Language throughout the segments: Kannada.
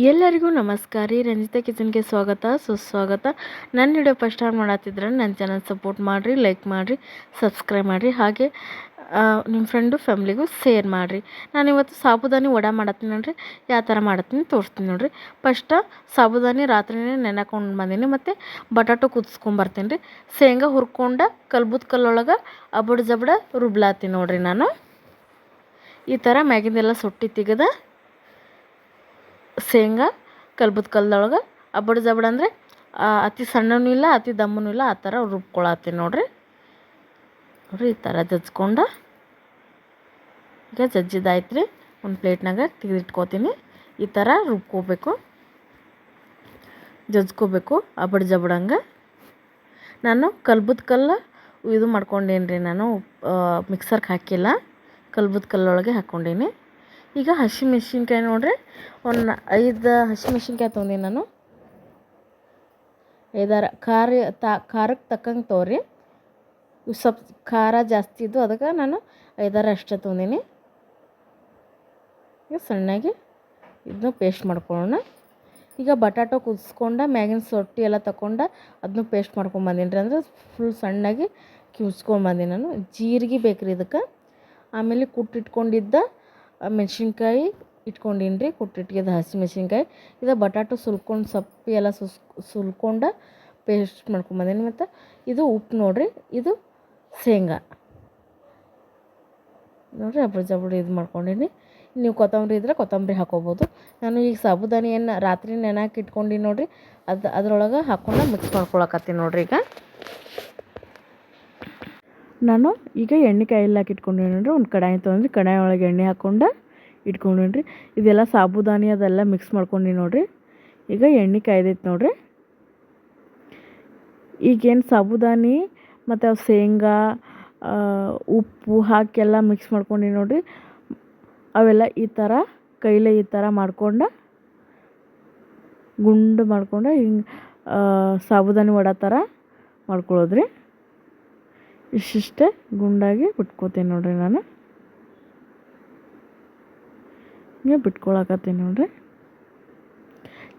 ಎಲ್ಲರಿಗೂ ನಮಸ್ಕಾರ ರೀ. ರಂಜಿತಾ ಕಿಚನ್ಗೆ ಸ್ವಾಗತ, ಸುಸ್ವಾಗತ. ನನ್ನ ವಿಡಿಯೋ ಫಸ್ಟ್ ಟೈಮ್ ಮಾಡತ್ತಿದ್ರೆ ನನ್ನ ಚಾನಲ್ ಸಪೋರ್ಟ್ ಮಾಡಿರಿ, ಲೈಕ್ ಮಾಡಿರಿ, ಸಬ್ಸ್ಕ್ರೈಬ್ ಮಾಡಿರಿ. ಹಾಗೆ ನಿಮ್ಮ ಫ್ರೆಂಡು, ಫ್ಯಾಮ್ಲಿಗೂ ಶೇರ್ ಮಾಡಿರಿ. ನಾನು ಇವತ್ತು ಸಾಬುದಾನಿ ವಡ ಮಾಡತ್ತೀನಿ ನೋಡಿರಿ. ಯಾವ ಥರ ಮಾಡತ್ತೀನಿ ತೋರಿಸ್ತೀನಿ ನೋಡಿರಿ. ಫಸ್ಟ ಸಾಬುದಾನಿ ರಾತ್ರಿನೇ ನೆನಕೊಂಡು ಬಂದೀನಿ ಮತ್ತು ಬಟಾಟೊ ಕುದಿಸ್ಕೊಂಬರ್ತೀನಿ ರೀ. ಶೇಂಗಾ ಹುರ್ಕೊಂಡ ಕಲ್ಬುತ್ ಕಲ್ಲೊಳಗೆ ಅಬಡ ಜಬಡ ರುಬ್ಲಾತೀನಿ ನೋಡಿರಿ ನಾನು. ಈ ಥರ ಮ್ಯಾಗಿಂದೆಲ್ಲ ಸೊಟ್ಟಿ ತೆಗೆದ ಶೇಂಗಾ, ಕಲ್ಬದ ಕಲ್ದೊಳಗೆ. ಅಬ್ಬಡ ಜಬಡ ಅಂದರೆ ಅತಿ ಸಣ್ಣನೂ ಇಲ್ಲ, ಅತಿ ದಮ್ಮನೂ ಇಲ್ಲ, ಆ ಥರ ರುಬ್ಕೊಳತ್ತೀನಿ ನೋಡಿರಿ. ನೋಡಿರಿ, ಈ ಥರ ಜಜ್ಕೊಂಡು. ಈಗ ಜಜ್ಜಿದಾಯ್ತು ರೀ ಒಂದು ಪ್ಲೇಟ್ನಾಗ ತೆಗೆದಿಟ್ಕೋತೀನಿ. ಈ ಥರ ರುಬ್ಕೋಬೇಕು. ಜಜ್ಕೋಬೇಕು, ಅಬ್ಬಡ ಜಬಡಂಗೆ ನಾನು ಕಲ್ಬದ ಕಲ್ಲು ಇದು ಮಾಡ್ಕೊಂಡೇನಿ ರೀ ನಾನು ಮಿಕ್ಸರ್ಗೆ ಹಾಕಿಲ್ಲ. ಕಲ್ಬದ ಕಲ್ಲೊಳಗೆ ಹಾಕ್ಕೊಂಡೀನಿ ಈಗ ಹಸಿಮೆಣ್ಸಿನ್ಕಾಯಿ ನೋಡ್ರಿ. ಒಂದು ಐದು ಹಸಿಮೆಣ್ಸಿನ್ಕಾಯಿ ತೊಗೊಂಡೀನಿ ನಾನು. ಐದಾರ ಖಾರ ತ ಖಾರಕ್ಕೆ ತಕ್ಕಂಗೆ ತೊಗೊರಿ. ಸ್ವಲ್ಪ ಖಾರ ಜಾಸ್ತಿ ಇದ್ದು ಅದಕ್ಕೆ ನಾನು ಐದಾರು ಅಷ್ಟೇ ತೊಗೊಂಡೀನಿ. ಈಗ ಸಣ್ಣಗೆ ಇದನ್ನು ಪೇಸ್ಟ್ ಮಾಡ್ಕೊಳ್ಳೋಣ. ಈಗ ಬಟಾಟೊ ಕುದಿಸ್ಕೊಂಡ, ಮ್ಯಾಗಿನ ಸೊಟ್ಟಿ ಎಲ್ಲ ತಗೊಂಡು ಅದನ್ನು ಪೇಸ್ಟ್ ಮಾಡ್ಕೊಂಬಂದೀನಿ ರೀ. ಅಂದ್ರೆ ಫುಲ್ ಸಣ್ಣಗೆ ಕಿವ್ಸ್ಕೊಂಬಂದಿನಿ ನಾನು. ಜೀರಿಗೆ ಬೇಕು ರೀ ಇದಕ್ಕೆ. ಆಮೇಲೆ ಕುಟ್ಟಿಟ್ಕೊಂಡಿದ್ದ ಮೆಣಸಿನ್ಕಾಯಿ ಇಟ್ಕೊಂಡಿನ್ರಿ ಅದು ಹಸಿ ಮೆಣಸಿನ್ಕಾಯಿ. ಇದು ಬಟಾಟು ಸುಲ್ಕೊಂಡು ಸಪ್ಪಿ ಎಲ್ಲ ಸುಸ್, ಸುಲ್ಕೊಂಡು ಪೇಸ್ಟ್ ಮಾಡ್ಕೊಂಬಂದೀನಿ ಮತ್ತು? ಇದು ಉಪ್ಪು ನೋಡಿರಿ, ಇದು ಶೇಂಗಾ. ನೋಡಿರಿ ಅಬ್ರ ಜಬ್ರ ಇದು ಮಾಡ್ಕೊಂಡೀನಿ. ನೀವು ಕೊತ್ತಂಬರಿ ಇದ್ರೆ ಕೊತ್ತಂಬರಿ ಹಾಕೋಬೋದು. ನಾನು ಈಗ ಸಾಬುದಾನಿಯನ್ನು ರಾತ್ರಿ ನೆನಾಕಿ ಇಟ್ಕೊಂಡೀನಿ ನೋಡಿರಿ. ಅದು, ಅದರೊಳಗೆ ಹಾಕ್ಕೊಂಡು ಮಿಕ್ಸ್ ಮಾಡ್ಕೊಳಕತ್ತೀನಿ ನೋಡಿರಿ ಈಗ. ನಾನು ಈಗ ಎಣ್ಣೆ ಹಾಕಿ ಇಟ್ಕೊಂಡೀನಿ ಒಂದು ಕಡಾಯಿ ತೊಗೊಂಡ್ರಿ ಕಡಾಯಿ ಒಳಗೆ ಎಣ್ಣೆ ಹಾಕ್ಕೊಂಡು ಇಟ್ಕೊಂಡೀನಿ ಇದೆಲ್ಲ ಸಾಬುದಾನಿ ಅದೆಲ್ಲ ಮಿಕ್ಸ್ ಮಾಡ್ಕೊಂಡಿ ನೋಡಿರಿ. ಈಗ ಎಣ್ಣೆ ಕಾಯ್ದೈತೆ ನೋಡಿರಿ. ಈಗೇನು ಸಾಬುದಾನಿ ಮತ್ತು ಅವು ಶೇಂಗಾ ಉಪ್ಪು ಹಾಕೆಲ್ಲ ಮಿಕ್ಸ್ ಮಾಡ್ಕೊಂಡು ನೋಡಿರಿ. ಅವೆಲ್ಲ ಈ ಥರ ಕೈಲೇ ಈ ಥರ ಮಾಡ್ಕೊಂಡು ಗುಂಡು ಮಾಡ್ಕೊಂಡು ಹಿಂಗೆ ಸಾಬುದಾನಿ ವಡೆ ಥರ ಮಾಡ್ಕೊಳ್ಳೋದ್ರಿ ಇಷ್ಟಿಷ್ಟೇ ಗುಂಡಾಗಿ ಬಿಟ್ಕೋತೀನಿ ನೋಡ್ರಿ ನಾನು. ಹಿಂಗೆ ಬಿಟ್ಕೊಳಕತ್ತೀನಿ ನೋಡ್ರಿ.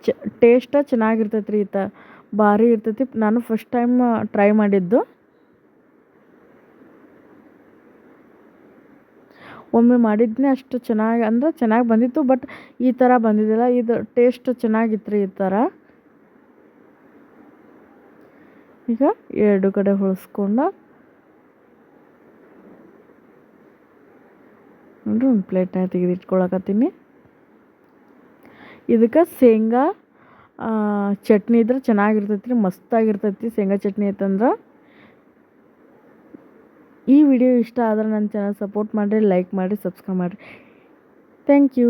ಚ ಟೇಸ್ಟ ಚೆನ್ನಾಗಿರ್ತೈತೆ ರೀ ಈತ. ಭಾರಿ ಇರ್ತೈತಿ. ನಾನು ಫಸ್ಟ್ ಟೈಮ್ ಟ್ರೈ ಮಾಡಿದ್ದು. ಒಮ್ಮೆ ಮಾಡಿದ್ನೇ ಅಷ್ಟು ಚೆನ್ನಾಗಿ, ಅಂದ್ರೆ ಚೆನ್ನಾಗಿ ಬಂದಿತ್ತು ಬಟ್ ಈ ಥರ ಬಂದಿದ್ದಿಲ್ಲ. ಇದು ಟೇಸ್ಟ್ ಚೆನ್ನಾಗಿತ್ತು ರೀ ಈ ಥರ ಈಗ ಎರಡು ಕಡೆ ಹೊಳಿಸ್ಕೊಂಡು ನೋಡಿರಿ ಒಂದು ಪ್ಲೇಟ್ನಾಗ ತೆಗೆದಿಟ್ಕೊಳಕತ್ತೀನಿ. ಇದಕ್ಕೆ ಶೇಂಗಾ ಚಟ್ನಿ ಇದ್ರೆ ಚೆನ್ನಾಗಿರ್ತೈತಿ ರೀ ಮಸ್ತಾಗಿರ್ತೈತಿ ಶೇಂಗಾ ಚಟ್ನಿ ಐತಂದ್ರೆ ಈ ವಿಡಿಯೋ ಇಷ್ಟ ಆದ್ರೆ ನನ್ನ ಚಾನಲ್ ಸಪೋರ್ಟ್ ಮಾಡಿರಿ ಲೈಕ್ ಮಾಡಿರಿ ಸಬ್ಸ್ಕ್ರೈಬ್ ಮಾಡಿರಿ. Thank you